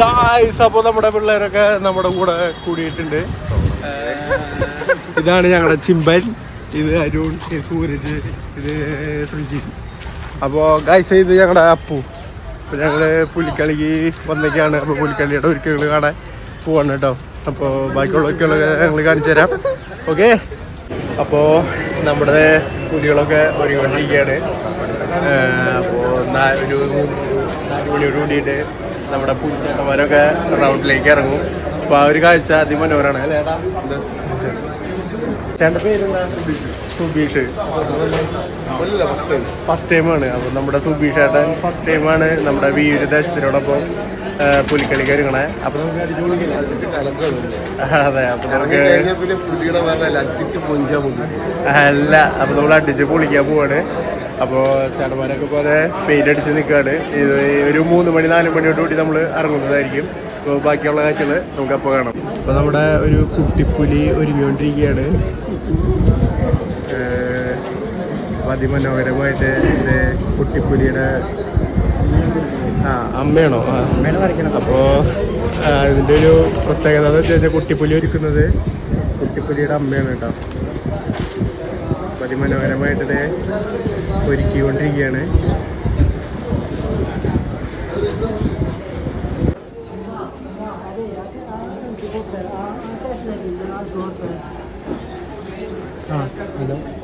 Guys അപ്പോൾ നമ്മുടെ പിള്ളേരൊക്കെ നമ്മുടെ കൂടെ കൂടിയിട്ടുണ്ട്. ഇതാണ് ഞങ്ങളുടെ ചിമ്പൻ ഇത് അരുൺ സൂരജ് ഇത് ശ്രീജി അപ്പോൾ ഗായ്സ് ഇത് ഞങ്ങളുടെ അപ്പു. അപ്പോൾ ഞങ്ങൾ പുലിക്കളിക്ക് വന്നൊക്കെയാണ് അപ്പോൾ പുലിക്കളിയുടെ ഒരുക്കങ്ങൾ കാണാൻ പോവാണ് കേട്ടോ. അപ്പോൾ ബാക്കിയുള്ള ഒരുക്കങ്ങളൊക്കെ ഞങ്ങൾ കാണിച്ചു തരാം. ഓക്കെ അപ്പോൾ നമ്മുടെ പുലികളൊക്കെ ഒരുങ്ങിക്കൊണ്ടിരിക്കുകയാണ്. അപ്പോൾ ഒരു നാല് മണിയോട് കൂടിയിട്ട് നമ്മുടെ പൂച്ചേട്ടന്മാരൊക്കെ റൗണ്ടിലേക്ക് ഇറങ്ങും. അപ്പോൾ ആ ഒരു കാഴ്ച അതിമനോഹരമാണ്. അല്ലേ ഏട്ടാ? ചേട്ടന്റെ പേരെന്താ? സുബീഷ്. ഫസ്റ്റ് ടൈമാണ് അപ്പോൾ നമ്മുടെ സുബീഷ് ഏട്ടൻ ഫസ്റ്റ് ടൈമാണ് നമ്മുടെ വീര് ദേശത്തിനോടൊപ്പം പുലിക്കളി അടിച്ചു പൊളിക്കാം അതെ അപ്പൊ നമുക്ക് അല്ല അപ്പൊ നമ്മൾ അടിച്ച് പൊളിക്കാൻ പോവാണ്. അപ്പോ ചേട്ടന്മാരൊക്കെ പോലെ പെയിന്റ് അടിച്ച് നിൽക്കുകയാണ് ഇത് ഒരു മൂന്ന് മണി നാല് മണിയോട് കൂടി നമ്മൾ ഇറങ്ങുന്നതായിരിക്കും. അപ്പോൾ ബാക്കിയുള്ള കാഴ്ചകൾ നമുക്ക് അപ്പോൾ കാണാം. അപ്പോൾ നമ്മുടെ ഒരു കുട്ടിപ്പുലി ഒരുങ്ങിക്കൊണ്ടിരിക്കുകയാണ്. അതിമനോഹരമായിട്ട് കുട്ടിപ്പുലിയുടെ ആ അമ്മയാണോ? ആ. അമ്മയാണ് അപ്പോൾ ഇതിന്റെ ഒരു പ്രത്യേകത എന്ന് വെച്ച് കഴിഞ്ഞാൽ കുട്ടിപ്പുലി ഒരുക്കുന്നത് കുട്ടിപ്പുലിയുടെ അമ്മയാണ് കേട്ടോ. അതിമനോഹരമായിട്ട് ഒരുക്കിക്കൊണ്ടിരിക്കുകയാണ്. ആ ഹലോ.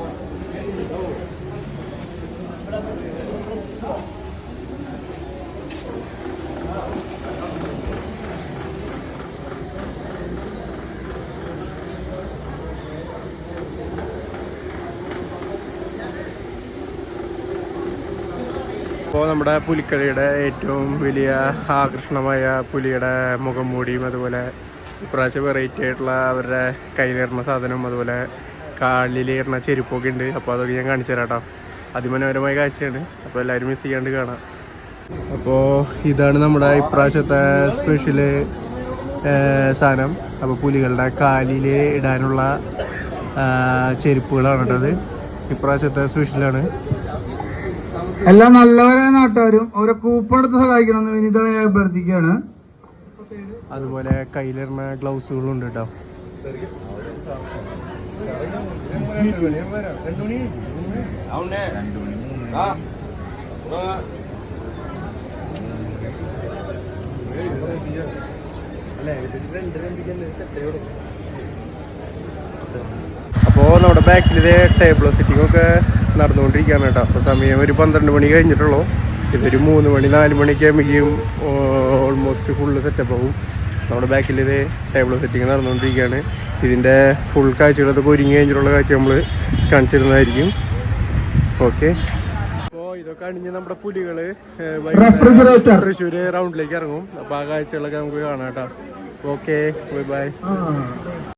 ഇപ്പോൾ നമ്മുടെ പുലിക്കളിയുടെ ഏറ്റവും വലിയ ആകർഷണമായ പുലിയുടെ മുഖം മൂടിയും അതുപോലെ ഇപ്രാവശ്യം വെറൈറ്റി ആയിട്ടുള്ള അവരുടെ കയ്യിലേറുന്ന സാധനവും അതുപോലെ കാലിലേറുന്ന ചെരുപ്പൊക്കെ ഉണ്ട്. അപ്പോൾ അതൊക്കെ ഞാൻ കാണിച്ചു തരാം കേട്ടോ. അതിമനോഹരമായ കാഴ്ചയാണ്. അപ്പോൾ എല്ലാവരും മിസ് ചെയ്യാണ്ട് കാണാം. അപ്പോൾ ഇതാണ് നമ്മുടെ ഇപ്രാവശ്യത്തെ സ്പെഷ്യൽ സാധനം. അപ്പോൾ പുലികളുടെ കാലിൽ ഇടാനുള്ള ചെരുപ്പുകളാണ് കേട്ടത് ഇപ്രാവശ്യത്തെ സ്പെഷ്യലാണ് എല്ലാ നല്ലവരായ നാട്ടുകാരും അവരെ കൂപ്പൺ എടുത്ത് സഹായിക്കണമെന്ന് വിനീതമായി അഭ്യർത്ഥിക്കുകയാണ്. അതുപോലെ കയ്യിലിരുന്ന ഗ്ലൗസുകളും ഉണ്ട് കേട്ടോ. അപ്പോൾ നമ്മുടെ ബാക്കിൽ ടേബിൾ സെറ്റിംഗ് ഒക്കെ നടന്നുകൊണ്ടിരിക്കുകയാണ് കേട്ടോ. അപ്പോൾ സമയം ഒരു പന്ത്രണ്ട് മണി കഴിഞ്ഞിട്ടുള്ളൂ. ഇതൊരു മൂന്ന് മണി നാല് മണിക്കാകുമ്പോഴേക്കും ഓൾമോസ്റ്റ് ഫുള്ള് സെറ്റപ്പ് ആവും. നമ്മുടെ ബാക്കിൽ ഇത് ടേബിൾ സെറ്റിങ് നടന്നുകൊണ്ടിരിക്കുകയാണ്. ഇതിന്റെ ഫുൾ കാഴ്ചകളൊക്കെ ഒരുങ്ങി കഴിഞ്ഞിട്ടുള്ള കാഴ്ച നമ്മൾ കാണിച്ചിരുന്നതായിരിക്കും. ഓക്കെ അപ്പോൾ ഇതൊക്കെ അണിഞ്ഞ് നമ്മുടെ പുലികൾ. തൃശ്ശൂർ റൗണ്ടിലേക്ക് ഇറങ്ങും. അപ്പോൾ ആ കാഴ്ചകളൊക്കെ നമുക്ക് കാണാം കേട്ടോ. Okay bye bye